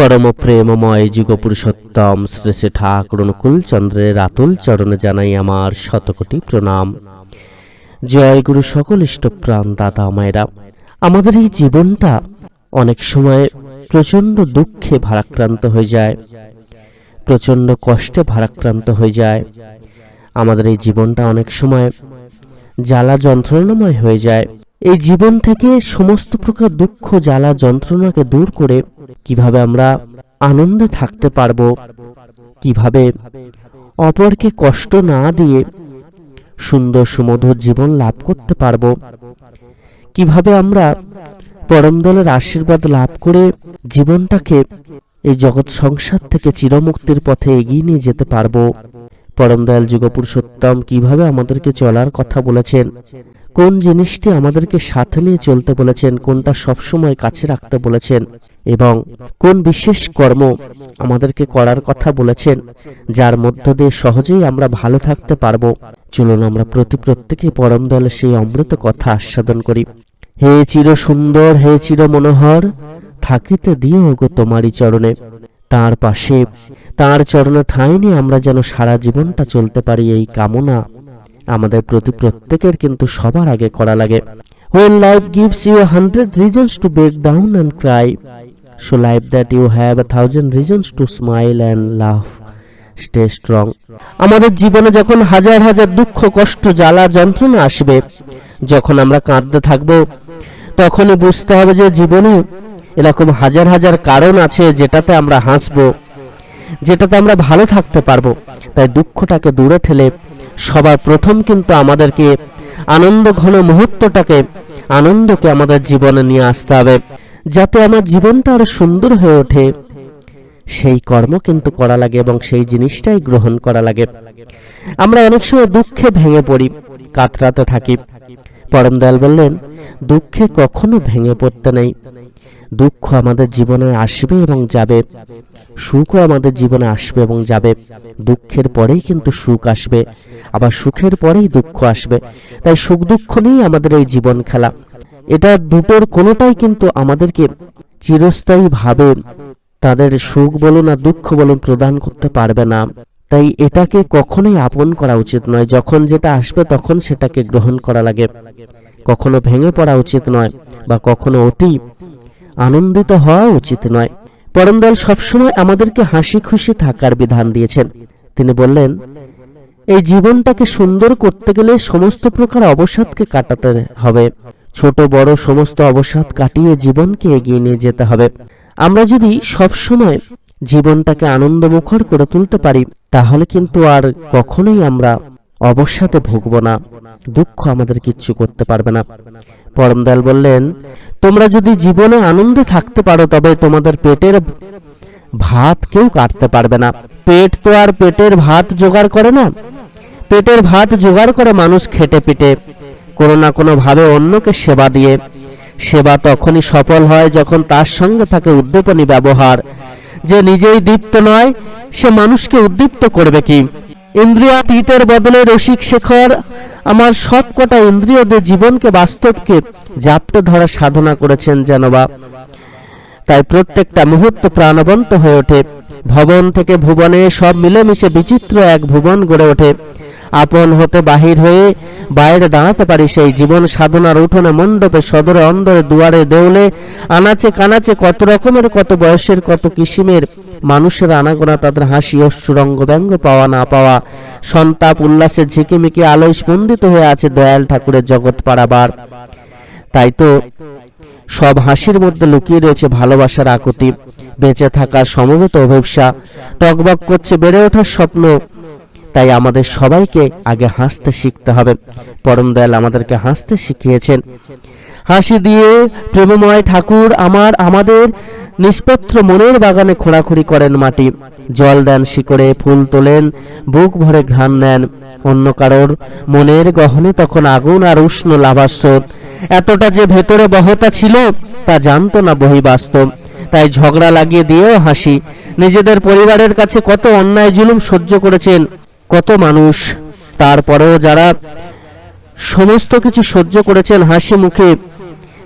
পরম প্রেমময় যুগ পুরুষোত্তম শ্রী শ্রী ঠাকুর অনুকূল চন্দ্রের আতুল চরণে জানাই আমার শতকোটি প্রণাম। জয় গুরু সকল ইষ্টপ্রাণ দাদা মায়েরা, আমাদের এই জীবনটা অনেক সময় প্রচণ্ড দুঃখে ভারাক্রান্ত হয়ে যায়, প্রচণ্ড কষ্টে ভারাক্রান্ত হয়ে যায়। আমাদের এই জীবনটা অনেক সময় জ্বালা যন্ত্রণাময় হয়ে যায়। এই জীবন থেকে সমস্ত প্রকার দুঃখ, জ্বালা, যন্ত্রণাকে দূর করে কীভাবে আমরা আনন্দে থাকতে পারব, কীভাবে অপরকে কষ্ট না দিয়ে সুন্দর সুমধুর জীবন লাভ করতে পারব, কীভাবে আমরা পরম দলের আশীর্বাদ লাভ করে জীবনটাকে এই জগৎ সংসার থেকে চিরমুক্তির পথে এগিয়ে নিয়ে যেতে পারব। পরম দয়াল যুগপুরুষোত্তম কীভাবে আমাদেরকে চলার কথা বলেছেন? কোন জিনিসটি আমাদেরকে সাথে নিয়ে চলতে বলেছেন? কোনটা সবসময় কাছে রাখতে বলেছেন? এবং কোন বিশেষ কর্ম আমাদেরকে করার কথা বলেছেন? যার মধ্য দিয়ে সহজেই আমরা ভালো থাকতে পারব। চলুন আমরা প্রতি প্রত্যেকে পরম দলের সেই অমৃত কথা আস্বাদন করি। হে চির সুন্দর হে চির মনোহর থাকিতে দিও গো তোমারই চরণে। তার পাশে তার চরণে ঠাঁই নিয়ে আমরা যেন সারা জীবনটা চলতে পারি এই কামনা আমাদের প্রতি প্রত্যেকের কিন্তু সবার আগে করা লাগে life gives you a hundred reasons to break down and cry, so life that you have a thousand reasons to smile and laugh. Stay strong আমাদের জীবনে যখন হাজার হাজার দুঃখ কষ্ট জ্বালা যন্ত্রণা আসবে যখন আমরা কাঁদতে থাকব তখনই বুঝতে হবে যে জীবনে এরকম হাজার হাজার কারণ আছে যেটাতে আমরা হাসবো, যেটাতে আমরা ভালো থাকতে পারব। তাই দুঃখটাকে দূরে ঠেলে সবার প্রথম কিন্তু আমাদেরকে আনন্দ ঘন মুহূর্তটাকে, আনন্দকে আমাদের জীবনে নিয়ে আসতে হবে, যাতে আমার জীবনটা আরও সুন্দর হয়ে ওঠে। সেই কর্ম কিন্তু করা লাগে এবং সেই জিনিসটাই গ্রহণ করা লাগে। আমরা অনেক সময় দুঃখে ভেঙে পড়ি, কাতরাতে থাকি। পরম দয়াল বললেন, দুঃখে কখনো ভেঙে পড়তে নেই। দুঃখ আমাদের জীবনে আসবে এবং যাবে। সুখও আমাদের জীবনে আসবে এবং যাবে। দুঃখের পরেই কিন্তু সুখ আসবে। আবার সুখের পরেই দুঃখ আসবে। তাই সুখ দুঃখ নিয়েই আমাদের এই জীবন খেলা। এটা দুটোর কোনোটাই কিন্তু আমাদেরকে চিরস্থায়ী ভাবে তাদের সুখ বলুন আর দুঃখ বলুন প্রদান করতে পারবে না। তাই এটাকে কখনোই আপন করা উচিত নয়। যখন যেটা আসবে তখন সেটাকে গ্রহণ করা লাগে। কখনো ভেঙে পড়া উচিত নয় বা কখনো অতি আনন্দিত হওয়া উচিত নয়। পরমদয়াল সবসময় আমাদেরকে হাসি খুশি থাকার বিধান দিয়েছেন। তিনি বললেন, এই জীবনটাকে সুন্দর করতে গেলে সমস্ত প্রকার অবসাদকে কাটাতে হবে। ছোট, বড় সমস্ত অবসাদ কাটিয়ে জীবনকে এগিয়ে নিয়ে যেতে হবে। আমরা যদি সবসময় জীবনটাকে আনন্দমুখর করে তুলতে পারি, তাহলে কিন্তু আর কখনোই আমরা অবসাদে ভুগব না, দুঃখ আমাদের কিচ্ছু করতে পারবে না। পরমদয়াল বললেন, তোমরা যদি জীবনে আনন্দে থাকতে পারো, তবে তোমাদের পেটের ভাত কেউ কাটতে পারবে না। পেট তো আর পেটের ভাত জোগাড় করে না। পেটের ভাত জোগাড় করে মানুষ খেটে পিটে, কোনো না কোনো ভাবে অন্যকে সেবা দিয়ে। সেবা তখনই সফল হয় যখন তার সঙ্গে থাকে উদ্দীপনী ব্যবহার। যে নিজেই দীপ্ত নয়, সে মানুষকে উদ্দীপ্ত করবে কি? ইন্দ্রিয়াতীতের বদলে রসিক শেখর আমার সবকটা ইন্দ্রিয়দের জীবনকে বাস্তবকে জাপটে ধরা সাধনা করেছেন যেন বা। তাই প্রত্যেকটা মুহূর্ত প্রাণবন্ত হয়ে ওঠে। ভবন থেকে ভুবনে সব মিলেমিশে বিচিত্র এক ভুবন গড়ে ওঠে। আপন হতে বাহির হয়ে বাইরে দাঁড়াতে পারি সেই জীবন সাধনার উঠোনে মণ্ডপে সদরে অন্দরে দুয়ারে দেউলে, আনাচে কানাচে কত রকমের, কত বয়সের, কত কিসিমের মানুষের আনাগোনা তাদের হাসি অশ্রুরঙ্গ ব্যঙ্গ পাওয়া না পাওয়া। সন্তাপ উল্লাসে ঝিকিমিকি আলোয় স্পন্দিত হয়ে আছে দয়াল ঠাকুরের জগৎ পাড়াবার তাই তো সব হাসির মধ্যে লুকিয়ে রয়েছে ভালোবাসার আকুতি। বেঁচে থাকার সমবেত অভিপ্সা। টকবক করছে বেড়ে ওঠার স্বপ্ন। তাই আমাদের সবাইকে আগে হাসতে শিখতে হবে। পরম দয়াল আমাদেরকে হাসতে শিখিয়েছেন। হাসি দিয়ে প্রেমময় ঠাকুর আমার, আমাদের নিষ্পত্র মনের বাগানে খোঁড়াখুড়ি করেন মাটি। জল দেন শিকড়ে, ফুল তোলেন, বুক ভরে ঘ্রাণ নেন। অন্য কারোর মনের গহনে তখন আগুন আর উষ্ণ লাভাস্রোত এতটা যে ভেতরে বহতা ছিল, তা জানতো না বহি বাস্তব তাই ঝগড়া লাগিয়ে দিয়েও হাসি। নিজেদের পরিবারের কাছে কত অন্যায় জুলুম সহ্য করেছেন। কত মানুষ। তারপরেও যারা সমস্ত কিছু সহ্য করেছেন হাসি মুখে,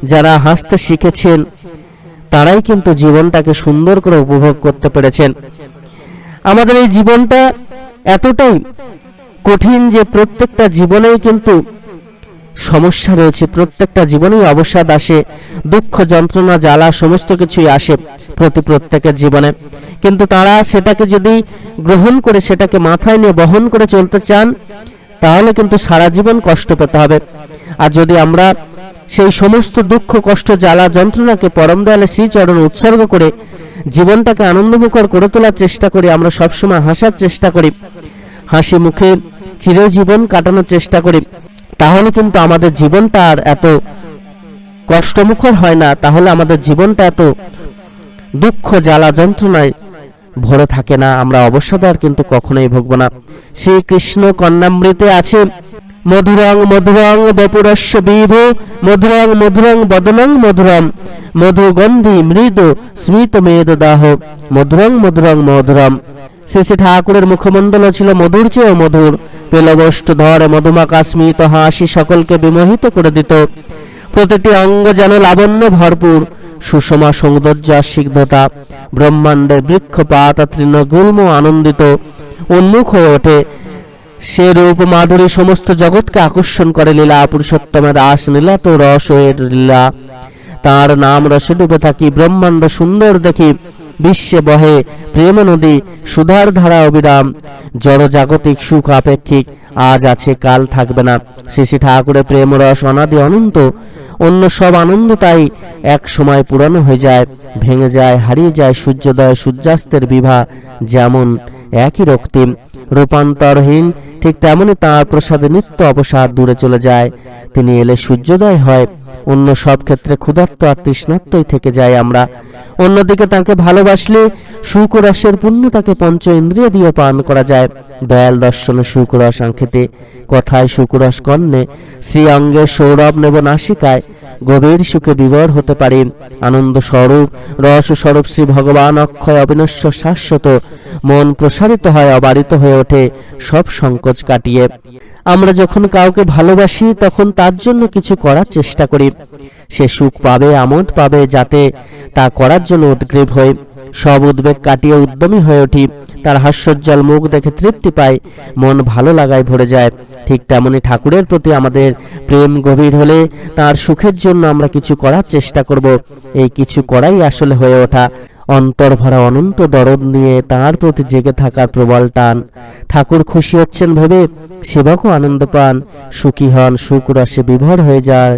যারা হাসতে শিখেছেন, তারাই কিন্তু জীবনটাকে সুন্দর করে উপভোগ করতে পেরেছেন। আমাদের এই জীবনটা এতটাই কঠিন যে প্রত্যেকটা জীবনেই কিন্তু সমস্যা রয়েছে। প্রত্যেকটা জীবনেই অবসাদ আসে, দুঃখ, যন্ত্রণা, জ্বালা, সমস্ত কিছুই আসে প্রতি প্রত্যেকের জীবনে। কিন্তু তারা সেটাকে যদি গ্রহণ করে, সেটাকে মাথায় নিয়ে বহন করে চলতে চান, তাহলে কিন্তু সারা জীবন কষ্ট পেতে হবে। আর যদি আমরা সেই সমস্ত দুঃখ, কষ্ট, জ্বালা, যন্ত্রণাকে পরম দয়ালে শ্রীচরণ উৎসর্গ করে জীবনটাকে আনন্দমুখর করে তোলার চেষ্টা করি, আমরা সবসময় হাসার চেষ্টা করি, হাসি মুখে চিরজীবন কাটানোর চেষ্টা করি। তাহলে কিন্তু আমাদের জীবনটা আর এত কষ্টমুখর হয় না, তাহলে আমাদের জীবনটা এত দুঃখ, জ্বালা, যন্ত্রণায় ভরে থাকে না। আমরা অবসাদ আর কিন্তু কখনোই ভুগব না। শ্রীকৃষ্ণ কন্যামৃতে আছে, মধুরং মধুরং, বপুরস্য বিভ, মধুরং মধুরং, বদনং, মধুরম, মধুগন্ধি, মৃদু, স্মিত, মেদ, দাহ, মধুরং মধুরং, মধুরম। শ্রী শ্রী ঠাকুরের মুখমণ্ডল ছিল মধুর চেয়েও মধুর। পেলবষ্ট ধর মধুমাকা স্মিত হাসি সকলকে বিমোহিত করে দিত। প্রতিটি অঙ্গ যেন লাবণ্য ভরপুর, সুষমা সৌন্দর্য সিদ্ধতা, ব্রহ্মাণ্ডের বৃক্ষপাত তৃণগুল্ম আনন্দিত, উন্মুখ হয়ে ওঠে। সে রূপ মাধুরী সমস্ত জগৎকে আকর্ষণ করে লীলা, পুরুষোত্তমের আস নীলা তো রস এর লীলা। তার নাম রসে ডুবে থাকি, ব্রহ্মাণ্ড সুন্দর দেখি। বিশ্বে বহে প্রেম নদী, সুধার ধারা অবিরাম। জড়জাগতিক সুখ আপেক্ষিক, আজ আছে, কাল থাকবে না। শ্রী ঠাকুরের প্রেম রস অনাদি অনন্ত, অন্য সব আনন্দ তাই এক সময় পুরানো হয়ে যায়। ভেঙে যায়, হারিয়ে যায় সূর্যোদয়, সূর্যাস্তের বিভা, যেমন একই রক্তিম। রূপান্তরহীন, ঠিক তেমনি তাঁর প্রসাদে নিত্য অবসাদ দূরে চলে যায়। তিনি এলে সূর্যোদয় হয়। অন্য সব ক্ষেত্রে ক্ষুধার্ত আর তৃষ্ণার্তই থেকে যায় আমরা। অন্যদিকে তাকে ভালোবাসলে সুখ রসের পুণ্য তাকে পঞ্চ ইন্দ্রিয় দিয়ে পান করা যায়। দয়াল দর্শনে সুকরস আঙ্কিতে কথায় সুকরস কর্ণে। শ্রী অঙ্গে সৌরভ নেব নাসিকায়। গভীর সুখে বিবর হতে পারে। আনন্দ স্বরূপ, রস স্বরূপ শ্রী ভগবান অক্ষয় অবিনশ্বর শাশ্বত। মন প্রসারিত হয়, অবারিত হয়ে ওঠে, সব সংকোচ কাটিয়ে। আমরা যখন কাউকে ভালোবাসি, তখন তার জন্য কিছু করার চেষ্টা করি। সে সুখ পাবে, আমোদ পাবে, যাতে তা করার জন্য উদ্গ্রীব হই। সব উদ্বেগ কাটিয়ে উদ্যমী হয়ে উঠি। তার হাস্যোজ্জ্বল মুখ দেখে তৃপ্তি পাই। মন ভালো লাগায় ভরে যায়। ঠিক তেমনি ঠাকুরের প্রতি আমাদের প্রেম গভীর হলে তার সুখের জন্য আমরা কিছু করার চেষ্টা করব। এই কিছু করাই আসলে হয়ে ওঠা। অন্তর ভরা অনন্ত দরদ নিয়ে তার প্রতি জেগে থাকার প্রবল টান। ঠাকুর খুশি হচ্ছেন ভেবে সেবকও আনন্দ পান। সুখী হন, সুখ রসে বিভোর হয়ে যায়।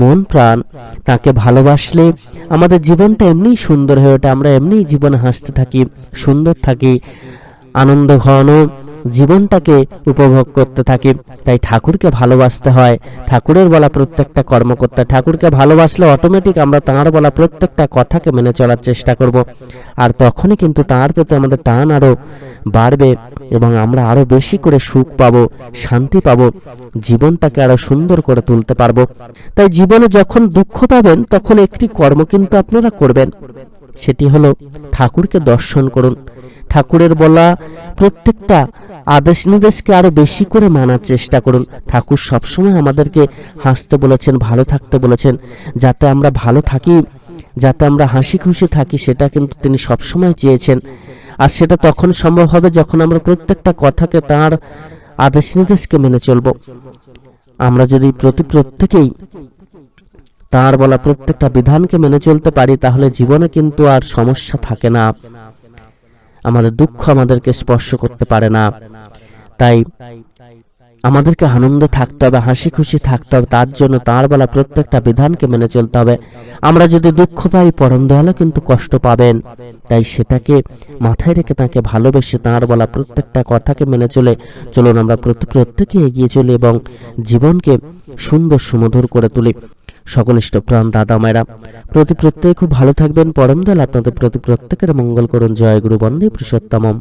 মন প্রাণ, তাকে ভালোবাসলে আমাদের জীবনটা এমনি সুন্দর হয়ে ওঠে। আমরা এমনি জীবনে হাসতে থাকি, সুন্দর থাকি, আনন্দ ঘন। জীবনটাকে উপভোগ করতে থাকি। তাই ঠাকুরকে ভালোবাসতে হয়। ঠাকুরের বলা প্রত্যেকটা কর্ম করতে। ঠাকুরকে ভালোবাসলে অটোমেটিক আমরা তাঁর বলা প্রত্যেকটা কথাকে মেনে চলার চেষ্টা করব। আর তখনই কিন্তু তাঁর প্রতি আমাদের টান আরও বাড়বে এবং আমরা আরও বেশি করে সুখ পাবো, শান্তি পাবো, জীবনটাকে আরও সুন্দর করে তুলতে পারব। তাই জীবনে যখন দুঃখ পাবেন, তখন একটি কর্ম কিন্তু আপনারা করবেন। সেটি হলো ঠাকুরকে দর্শন করুন। ঠাকুরের বলা প্রত্যেকটা আদেশ নির্দেশকে আরও বেশি করে মানার চেষ্টা করুন। ঠাকুর সবসময় আমাদেরকে হাসতে বলেছেন, ভালো থাকতে বলেছেন, যাতে আমরা ভালো থাকি, যাতে আমরা হাসি খুশি থাকি, সেটা কিন্তু তিনি সবসময় চেয়েছেন। আর সেটা তখন সম্ভব হবে যখন আমরা প্রত্যেকটা কথাকে তার আদেশ নির্দেশকে মেনে চলব। আমরা যদি প্রতি প্রত্যেকেই তার বলা প্রত্যেকটা বিধানকে মেনে চলতে পারি, তাহলে জীবনে কিন্তু আর সমস্যা থাকে না। আমাদের দুঃখ আমাদেরকে স্পর্শ করতে পারে না। তাই আমাদেরকে আনন্দে থাকতে হবে, হাসি খুশি থাকতে হবে, তার জন্য তার বলা প্রত্যেকটা বিধানকে মেনে চলতে হবে। আমরা যদি দুঃখ পাই, পরম দয়ালও কিন্তু কষ্ট পাবেন। তাই সেটাকে মাথায় রেখে তাকে ভালোবেসে তার বলা প্রত্যেকটা কথাকে মেনে চলে। চলুন আমরা প্রত্যেক এগিয়ে চলি এবং জীবনকে সুন্দর সুমধুর করে তুলি। সকল ইষ্টপ্রাণ দাদা, মায়েরা, প্রতি প্রত্যেকে খুব ভালো থাকবেন। পরম দয়াল আপনাদের প্রতি প্রত্যেকের মঙ্গল করুন। জয় গুরু, বন্দে পুরুষোত্তমম।